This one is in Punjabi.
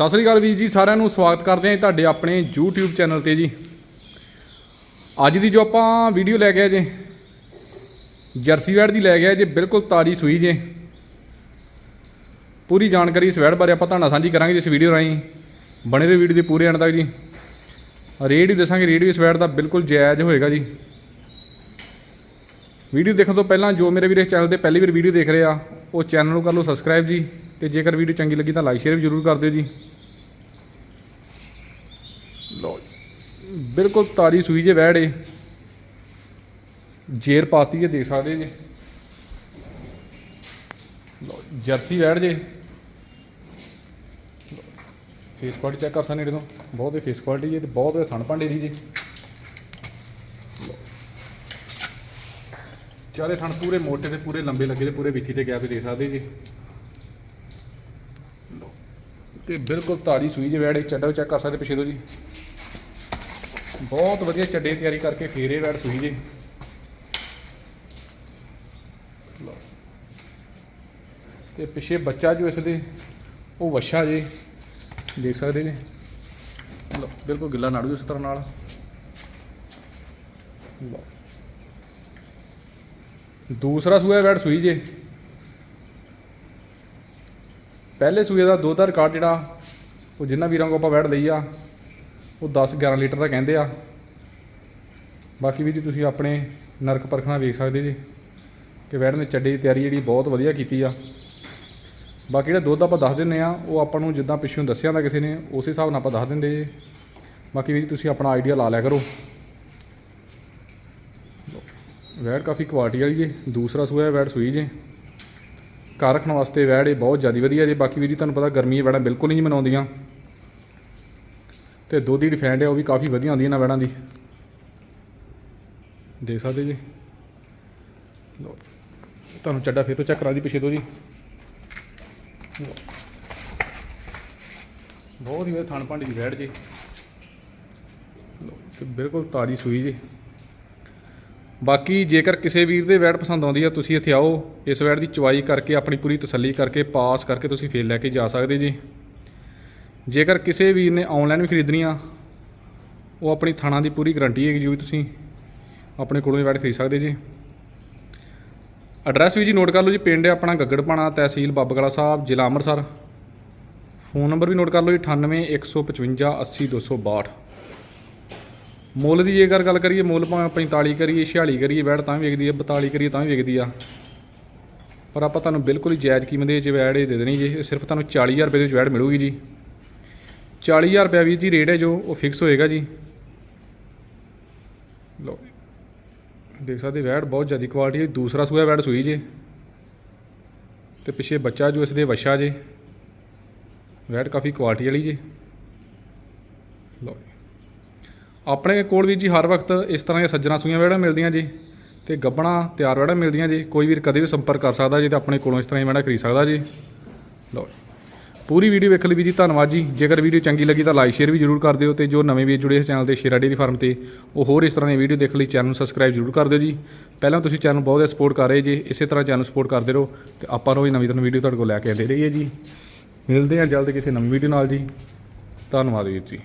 ਸਤਿ ਸ੍ਰੀ ਅਕਾਲ ਵੀਰ ਜੀ, ਸਾਰਿਆਂ ਨੂੰ ਸਵਾਗਤ ਕਰਦੇ ਹਾਂ ਜੀ ਤੁਹਾਡੇ ਆਪਣੇ YouTube ਚੈਨਲ ਤੇ ਜੀ। ਅੱਜ ਦੀ ਜੋ ਆਪਾਂ ਵੀਡੀਓ ਲੈ ਕੇ ਆਏ ਜੇ, ਜਰਸੀ ਵੈੜ ਦੀ ਲੈ ਕੇ ਆਏ ਜੇ, ਬਿਲਕੁਲ ਤਾਜੀ ਸੂਈ ਜੇ। ਪੂਰੀ ਜਾਣਕਾਰੀ ਇਸ ਵੈੜ ਬਾਰੇ ਆਪਾਂ ਤੁਹਾਨੂੰ ਸਾਂਝੀ ਕਰਾਂਗੇ ਇਸ ਵੀਡੀਓ ਰਾਹੀਂ। ਬਣੇ ਦੇ ਵੀਡੀਓ ਦੇ ਪੂਰੇ ਐਂਡ ਤੱਕ ਜੀ। ਰੇਟ ਹੀ ਦੱਸਾਂਗੇ, ਰੇਟ ਵੀ ਇਸ ਵੈੜ ਦਾ ਬਿਲਕੁਲ ਜਾਇਜ਼ ਹੋਏਗਾ ਜੀ। ਵੀਡੀਓ ਦੇਖਣ ਤੋਂ ਪਹਿਲਾਂ ਜੋ ਮੇਰੇ ਵੀਰੇ ਇਸ ਚੈਨਲ ਤੇ ਪਹਿਲੀ ਵਾਰ ਵੀਡੀਓ ਦੇਖ ਰਹੇ ਆ, ਉਹ ਚੈਨਲ ਨੂੰ ਕਰ ਲਓ ਸਬਸਕ੍ਰਾਈਬ ਜੀ, ਤੇ ਜੇਕਰ ਵੀਡੀਓ ਚੰਗੀ ਲੱਗੀ ਤਾਂ ਲਾਈਕ ਸ਼ੇਅਰ ਵੀ ਜ਼ਰੂਰ ਕਰ ਦਿਓ ਜੀ ਲਓ ਜੀ ਬਿਲਕੁਲ ਤਾਰੀ ਸੂਈ ਜੇ ਵਹਿੜ ਜੇਰ ਪਾਤੀ ਜੇ ਦੇਖ ਸਕਦੇ ਜੇ। ਜਰਸੀ ਵਹਿੜ ਜੇ। ਫੇਸ ਕੁਆਲਿਟੀ ਚੈੱਕ ਕਰ ਸਕਦੇ ਇਹਦੇ ਤੋਂ ਬਹੁਤ ਹੀ ਫੇਸ ਕੁਆਲਿਟੀ ਜੇ ਤੇ ਬਹੁਤ ਹੀ ਥਣ ਭਾਂਡੇ ਦੀ ਜੀ। ਚਾਰੇ ਥਣ ਪੂਰੇ ਮੋਟੇ ਤੇ ਪੂਰੇ ਲੰਬੇ ਲੱਗੇ ਤੇ ਪੂਰੇ ਵਿੱਥੀ ਤੇ ਗਿਆ ਗੈਪ ਦੇਖ ਸਕਦੇ ਜੀ। ਲਓ। ਤੇ ਬਿਲਕੁਲ ਤਾਜੀ ਸੂਈ ਜੇ ਵੈੜ ਚੱਡਾ ਵੀ ਚੈੱਕ ਕਰ ਸਕਦੇ ਪਿਛੇ ਤੋਂ ਜੀ। ਬਹੁਤ ਵਧੀਆ ਚੱਡੇ ਤਿਆਰੀ ਕਰਕੇ ਫੇਰੇ ਵੈੜ ਸੂਈ ਜੇ। ਲਓ। ਤੇ ਪਿਛੇ ਬੱਚਾ ਜੋ ਇਸ ਦੇ, ਉਹ ਵਛਾ ਜੇ, ਦੇਖ ਸਕਦੇ ਜੀ। ਲਓ, ਬਿਲਕੁਲ ਗਿੱਲਾ ਨਾੜੂ ਇਸ ਤਰ੍ਹਾਂ ਨਾਲ। ਲਓ। ਦੂਸਰਾ ਸੂਆ ਵੈੜ ਸੂਈ ਜੇ। ਪਹਿਲੇ ਸੂਏ ਦਾ ਦੋ ਦਾ ਰਿਕਾਰਡ ਜਿਹੜਾ, ਉਹ ਜਿੰਨਾ ਵੀਰਾਂ ਕੋ ਆਪਾਂ ਵੈੜ ਲਈ ਆ ਉਹ 10 11 ਲੀਟਰ ਦਾ ਕਹਿੰਦੇ ਆ। ਬਾਕੀ ਵੀ ਜੀ ਤੁਸੀਂ ਆਪਣੇ ਨਰਕ ਪਰਖਣਾ ਵੇਖ ਸਕਦੇ ਜੀ ਕਿ ਵੈੜ ਨੇ ਚੱਡੇ ਦੀ ਤਿਆਰੀ ਜਿਹੜੀ ਬਹੁਤ ਵਧੀਆ ਕੀਤੀ ਆ। ਬਾਕੀ ਜਿਹੜਾ ਦੁੱਧ ਆਪਾਂ ਦੱਸ ਦਿੰਨੇ ਆ, ਉਹ ਆਪਾਂ ਨੂੰ ਜਿੱਦਾਂ ਪਿੱਛੋਂ ਦੱਸਿਆ ਦਾ ਕਿਸੇ ਨੇ, ਉਸੇ ਹਿਸਾਬ ਨਾਲ ਆਪਾਂ ਦੱਸ ਦਿੰਦੇ ਜੀ। ਬਾਕੀ ਵੀ ਜੀ ਤੁਸੀਂ ਆਪਣਾ ਆਈਡੀਆ ਲਾ ਲਿਆ ਕਰੋ। ਵੈੜ ਕਾਫੀ ਕੁਆਲਿਟੀ ਵਾਲੀ ਜੇ, ਦੂਸਰਾ ਸੂਆ ਹੈ ਵੈੜ ਸੂਈ ਜੇ। ਘਰ ਰੱਖਣ ਵਾਸਤੇ ਵੈੜ ਇਹ ਬਹੁਤ ਜ਼ਿਆਦਾ ਵਧੀਆ ਜੇ। ਬਾਕੀ ਵੀ ਜੀ ਤੁਹਾਨੂੰ ਪਤਾ ਗਰਮੀ ਇਹ ਵੈੜਾਂ ਬਿਲਕੁਲ ਨਹੀਂ ਮਨਾਉਂਦੀਆਂ। ਤੇ ਦੁੱਧ ਦੀ ਡਿਫੈਂਡ ਹੈ ਉਹ ਵੀ ਕਾਫੀ ਵਧੀਆ ਆਉਂਦੀ ਹੈ ਨਾ ਵੈੜਾਂ ਦੀ। ਦੇਖ ਸਕਦੇ ਜੀ? ਲਓ, ਤੁਹਾਨੂੰ ਚੱਡਾ ਫੇਰ ਤੋਂ ਚੈੱਕ ਕਰਾ ਦੀ ਪਿੱਛੇ ਤੋਂ ਜੀ। ਬਹੁਤ ਹੀ ਵਧੀਆ ਥਣ ਭਾਂਡੀ ਦੀ ਵੈੜ ਜੀ। ਲਓ, ਤੇ ਬਿਲਕੁਲ ਤਾਜੀ ਸੂਈ ਜੀ। ਬਾਕੀ ਜੇਕਰ ਕਿਸੇ ਵੀਰ ਦੇ ਵੈਟ ਪਸੰਦ ਆਉਂਦੀ ਆ, ਤੁਸੀਂ ਇੱਥੇ ਆਓ, ਇਸ ਵੈਟ ਦੀ ਚਵਾਈ ਕਰਕੇ, ਆਪਣੀ ਪੂਰੀ ਤਸੱਲੀ ਕਰਕੇ, ਪਾਸ ਕਰਕੇ ਤੁਸੀਂ ਫੇਰ ਲੈ ਕੇ ਜਾ ਸਕਦੇ ਜੀ। ਜੇਕਰ ਕਿਸੇ ਵੀਰ ਨੇ ਆਨਲਾਈਨ ਵੀ ਖਰੀਦਣੀ ਆ, ਉਹ ਆਪਣੀ ਥਾਣਾ ਦੀ ਪੂਰੀ ਗਾਰੰਟੀ ਹੈਗੀ ਜੀ ਤੁਸੀਂ ਆਪਣੇ ਕੋਲੋਂ ਹੀ ਵੈਟ ਖਰੀਦ ਸਕਦੇ ਜੀ। ਐਡਰੈਸ ਵੀ ਜੀ ਨੋਟ ਕਰ ਲਓ ਜੀ, ਪਿੰਡ ਹੈ ਆਪਣਾ ਗੱਗੜਪਾਣਾ, ਤਹਿਸੀਲ ਬਾਬਗਲਾ ਸਾਹਿਬ, ਜ਼ਿਲ੍ਹਾ ਅੰਮ੍ਰਿਤਸਰ। ਫੋਨ ਨੰਬਰ ਵੀ ਨੋਟ ਕਰ ਲਓ ਜੀ 98 155 80 262 ਮੁੱਲ ਦੀ ਜੇਕਰ ਗੱਲ ਕਰੀਏ, ਮੁੱਲ ਭਾਵੇਂ 45 ਕਰੀਏ 46 ਕਰੀਏ, ਵੈੜ ਤਾਂ ਵੀ ਵਿਕਦੀ ਹੈ 42 ਕਰੀਏ ਤਾਂ ਵੀ ਵਿਕਦੀ ਆ। ਪਰ ਆਪਾਂ ਤੁਹਾਨੂੰ ਬਿਲਕੁਲ ਹੀ ਜਾਇਜ਼ ਕੀਮਤ ਦੇ ਵਿੱਚ ਵੈੜ ਇਹ ਦੇ ਦੇਣੀ ਜੀ ਸਿਰਫ ਤੁਹਾਨੂੰ 40000 ਰੁਪਏ ਦੇ ਵਿੱਚ ਵੈੜ ਮਿਲੂਗੀ ਜੀ। 40000 ਰੁਪਏ ਵੀ ਜੀ ਰੇਟ ਹੈ ਜੋ, ਉਹ ਫਿਕਸ ਹੋਏਗਾ ਜੀ। ਲਓ, ਦੇਖ ਸਕਦੇ, ਵੈੜ ਬਹੁਤ ਜ਼ਿਆਦਾ ਕੁਆਲਿਟੀ ਹੈ। ਦੂਸਰਾ ਸੂਆ ਵੈੜ ਸੂਈ ਜੇ। ਤੇ ਪਿੱਛੇ ਬੱਚਾ ਜੋ ਇਸ ਦੇ ਵਛਾ ਜੇ। ਵੈੜ ਕਾਫੀ ਕੁਆਲਿਟੀ ਵਾਲੀ ਜੇ। ਲਓ ਜੀ। ਆਪਣੇ ਕੋਲ ਵੀ ਜੀ ਹਰ ਵਕਤ ਇਸ ਤਰ੍ਹਾਂ ਦੀਆਂ ਸੱਜਣਾ ਸੂਈਆਂ ਵੈੜਾਂ ਮਿਲਦੀਆਂ ਜੀ। ਤੇ ਗੱਬਣਾ ਤਿਆਰ ਵੈੜਾਂ ਮਿਲਦੀਆਂ ਜੀ। ਕੋਈ ਵੀ ਕਦੇ ਵੀ ਸੰਪਰਕ ਕਰ ਸਕਦਾ ਜੀ ਤੇ ਆਪਣੇ ਕੋਲੋਂ ਇਸ ਤਰ੍ਹਾਂ ਦੀ ਵੈੜਾਂ ਖਰੀਦ ਸਕਦਾ ਜੀ। ਲਓ ਜੀ। ਪੂਰੀ ਵੀਡੀਓ ਵੇਖਣ ਲਈ ਵੀ ਜੀ ਧੰਨਵਾਦ ਜੀ। ਜੇਕਰ ਵੀਡੀਓ ਚੰਗੀ ਲੱਗੀ ਤਾਂ ਲਾਈਕ ਸ਼ੇਅਰ ਵੀ ਜਰੂਰ ਕਰ ਦਿਓ ਤੇ ਜੋ ਨਵੇਂ ਵੀਰ ਜੁੜੇ ਇਸ ਚੈਨਲ ਤੇ ਸ਼ੇਰਾ ਡੇਰੀ ਫਾਰਮ ਤੇ, ਉਹ ਹੋਰ ਇਸ ਤਰ੍ਹਾਂ ਦੀਆਂ ਵੀਡੀਓ ਦੇਖਣ ਲਈ, ਚੈਨਲ ਨੂੰ ਸਬਸਕ੍ਰਾਈਬ ਜਰੂਰ ਕਰ ਦਿਓ ਜੀ। ਪਹਿਲਾਂ ਤੁਸੀਂ ਚੈਨਲ ਬਹੁਤ ਸਪੋਰਟ ਕਰ ਰਹੇ ਜੀ, ਇਸੇ ਤਰ੍ਹਾਂ ਚੈਨਲ ਸਪੋਰਟ ਕਰਦੇ ਰਹੋ ਤੇ ਆਪਾਂ ਰੋਜ਼ ਨਵੀਂ ਤੋਂ ਵੀਡੀਓ ਤੁਹਾਡੇ ਕੋਲ ਲੈ ਕੇ ਆਉਂਦੇ ਰਹੀਏ ਜੀ। ਮਿਲਦੇ ਹਾਂ ਜਲਦ ਕਿਸੇ ਨਵੀਂ ਵੀਡੀਓ ਨਾਲ ਜੀ। ਧੰਨਵਾਦ ਵੀਰ ਜੀ।